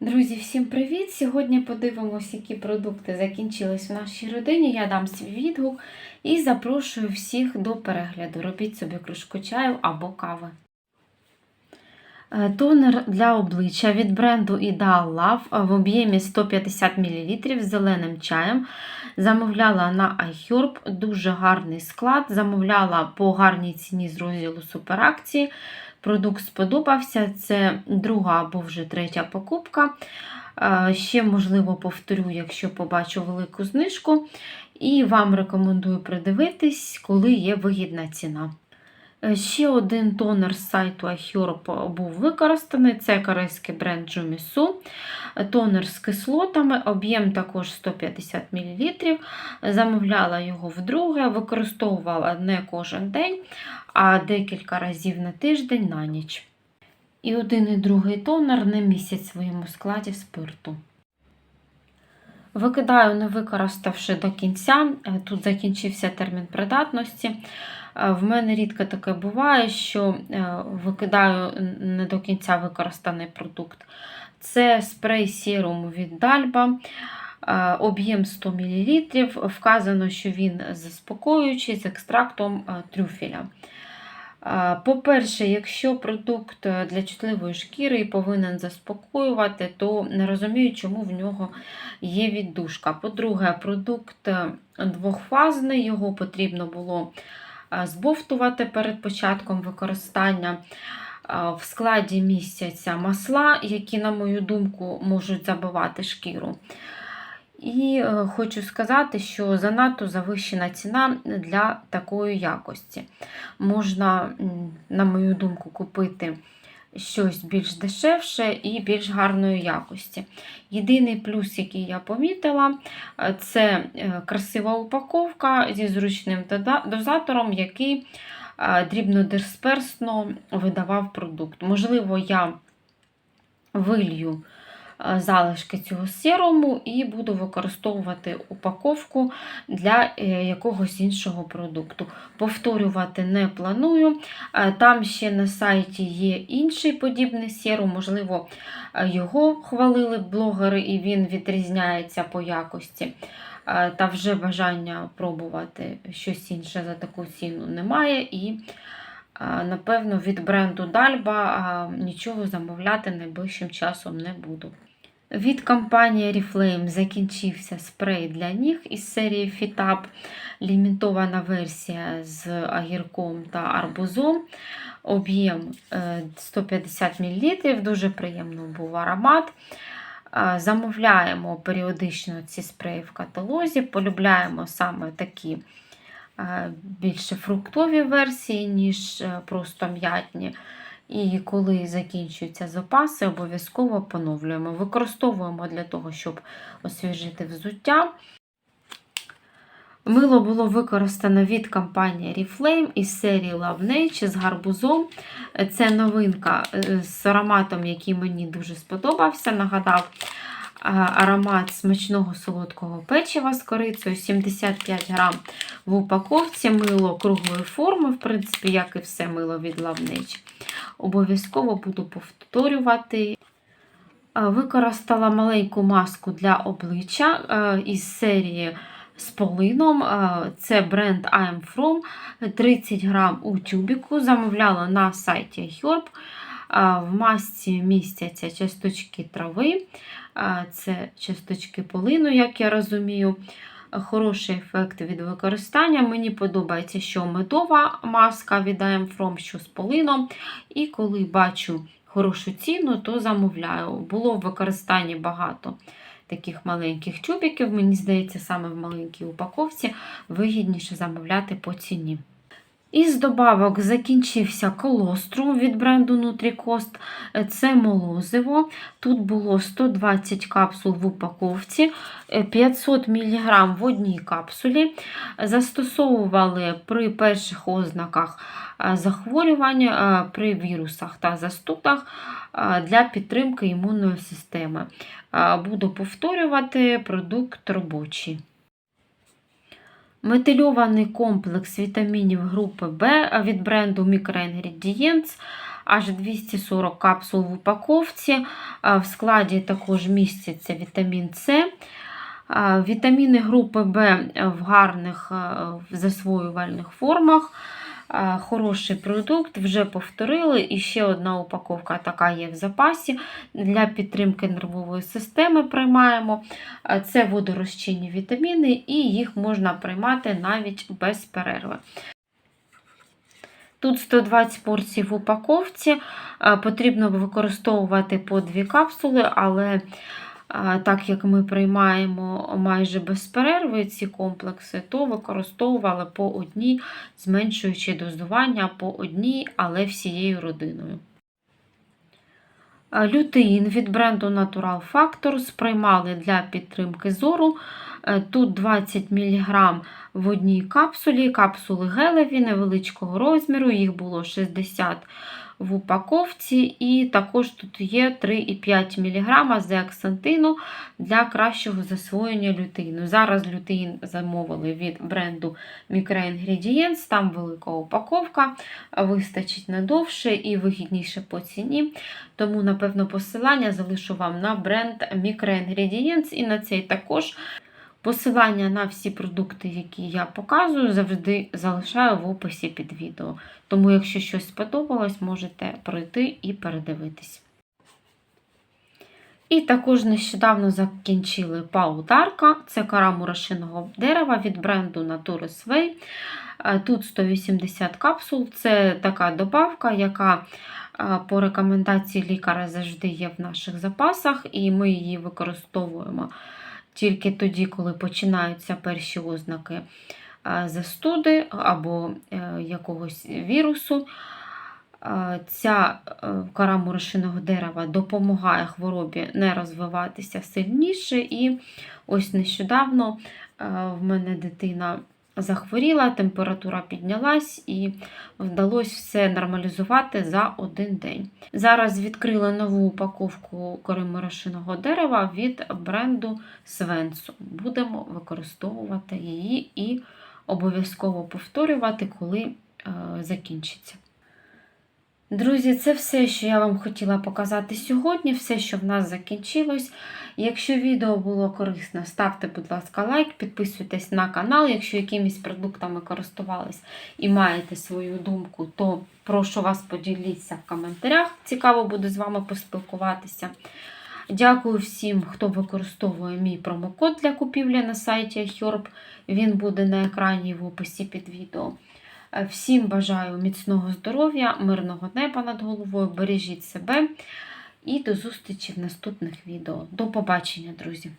Друзі, всім привіт! Сьогодні подивимося, які продукти закінчились в нашій родині. Я дам свій відгук і запрошую всіх до перегляду. Робіть собі кружку чаю або кави. Е, Тонер для обличчя від бренду Ideal Love в об'ємі 150 мл з зеленим чаєм. Замовляла на iHerb, дуже гарний склад. Замовляла по гарній ціні з розділу суперакції. Продукт сподобався. Це друга або вже третя покупка. Е, Ще, можливо, повторю, якщо побачу велику знижку. І вам рекомендую придивитись, коли є вигідна ціна. Е, Ще один тонер з сайту iHerb був використаний. Це корейський бренд Jumisu. Тонер з кислотами, об'єм також 150 мл. Замовляла його вдруге, використовувала не кожен день, а декілька разів на тиждень на ніч. І один і другий тонер не містять в своєму складі спирту. Викидаю, не використавши до кінця. Е, Тут закінчився термін придатності. Е, В мене рідко таке буває, що е, викидаю не до кінця використаний продукт. Це спрей серум від Дальба, е, об'єм 100 мл. Вказано, що він заспокоюючий з екстрактом трюфеля. По-перше, якщо продукт для чутливої шкіри і повинен заспокоювати, то не розумію, чому в нього є віддушка. По-друге, продукт двохфазний, його потрібно було збовтувати перед початком використання. В складі місяця масла, які, на мою думку, можуть забивати шкіру. І е, хочу сказати, що занадто завищена ціна для такої якості. Можна, на мою думку, купити щось більш дешевше і більш гарної якості. Єдиний плюс, який я помітила, е, це е, красива упаковка зі зручним дозатором, який е, дрібнодисперсно видавав продукт. Можливо, я вилью залишки цього серуму і буду використовувати упаковку для е, якогось іншого продукту. Повторювати не планую. Е, Там ще на сайті є інший подібний серум, можливо, е, його хвалили блогери, і він відрізняється по якості. Е, Та вже бажання пробувати щось інше за таку ціну немає. І Напевно, від бренду Дальба нічого замовляти найближчим часом не буду. Від компанії Oriflame закінчився спрей для ніг із серії Fitap, лімітована версія з агірком та арбузом. Об'єм е, 150 мл, дуже приємний був аромат. Замовляємо періодично ці спреї в каталозі, полюбляємо саме такі е, більше фруктові версії, ніж е, просто м'ятні. І коли закінчуються запаси, обов'язково поновлюємо. Використовуємо для того, щоб освіжити взуття. Мило було використано від компанії Oriflame із серії Love Nature з гарбузом. Це новинка е, з ароматом, який мені дуже сподобався. Нагадав аромат смачного солодкого печива з корицею, 75 грам в упаковці, мило круглої форми, в принципі, як і все мило від Nature. Обов'язково буду повторювати. Використала маленьку маску для обличчя із серії з полином. Це бренд I'm From 30 грам у тюбіку. Замовляла на сайті iHerb. В масці містяться часточки трави, це часточки полину, як я розумію. Хороший ефект від використання. Мені подобається, що медова маска від I'm From, що з полином. І коли бачу хорошу ціну, то замовляю. Було в використанні багато таких маленьких тюбиків. Мені здається, саме в маленькій упаковці вигідніше замовляти по ціні. Із добавок закінчився колострум від бренду Nutricost. Це молозиво. Тут було 120 капсул в упаковці, е, 500 мг в одній капсулі. Застосовували при перших ознаках е, захворювань, е, при вірусах та застудах е, для підтримки імунної системи. Е, Буду повторювати продукт робочий. Метильований комплекс вітамінів групи В від бренду Microingredients аж 240 капсул в упаковці. В складі також міститься вітамін С. Вітаміни групи В в гарних засвоювальних формах. Хороший продукт, вже повторили. І ще одна упаковка така є в запасі. Для підтримки нервової системи приймаємо. Це водорозчинні вітаміни, і їх можна приймати навіть без перерви. Тут 120 порцій в упаковці, потрібно використовувати по 2 капсули, але так як ми приймаємо майже без перерви ці комплекси, то використовували по одній, зменшуючи дозування по одній, але всією родиною. Лютеїн від бренду Natural Factor сприймали для підтримки зору. Е, Тут 20 мг в одній капсулі, капсули гелеві невеличкого розміру, їх було 60 в упаковці, і також тут є 3,5 мг зеаксантину для кращого засвоєння лютеїну. Зараз лютеїн замовили від бренду Microingredients, там велика упаковка, вистачить надовше і вигідніше по ціні. Тому, напевно, посилання залишу вам на бренд Microingredients і на цей також. Посилання на всі продукти, які я показую, завжди залишаю в описі під відео. Тому, якщо щось сподобалось, можете пройти і передивитись. І також нещодавно закінчили паударка. Це кора мурашиного дерева від бренду Naturus Way. Тут 180 капсул. Це така добавка, яка по рекомендації лікаря завжди є в наших запасах, і ми її використовуємо тільки тоді, коли починаються перші ознаки застуди або е, якогось вірусу. Ця е, кора мурашиного дерева допомагає хворобі не розвиватися сильніше. І ось нещодавно е, в мене дитина захворіла, температура піднялась і вдалося все нормалізувати за один день. Зараз відкрила нову упаковку кори морошиного дерева від бренду Свенсу. Будемо використовувати її і обов'язково повторювати, коли е, закінчиться. Друзі, це все, що я вам хотіла показати сьогодні, все, що в нас закінчилось. Якщо відео було корисно, ставте, будь ласка, лайк, підписуйтесь на канал. Якщо якимись продуктами користувались і маєте свою думку, то прошу вас поділіться в коментарях. Цікаво буде з вами поспілкуватися. Дякую всім, хто використовує мій промокод для купівлі на сайті iHerb. Він буде на екрані в описі під відео. Всім бажаю міцного здоров'я, мирного неба над головою. Бережіть себе і до зустрічі в наступних відео. До побачення, друзі!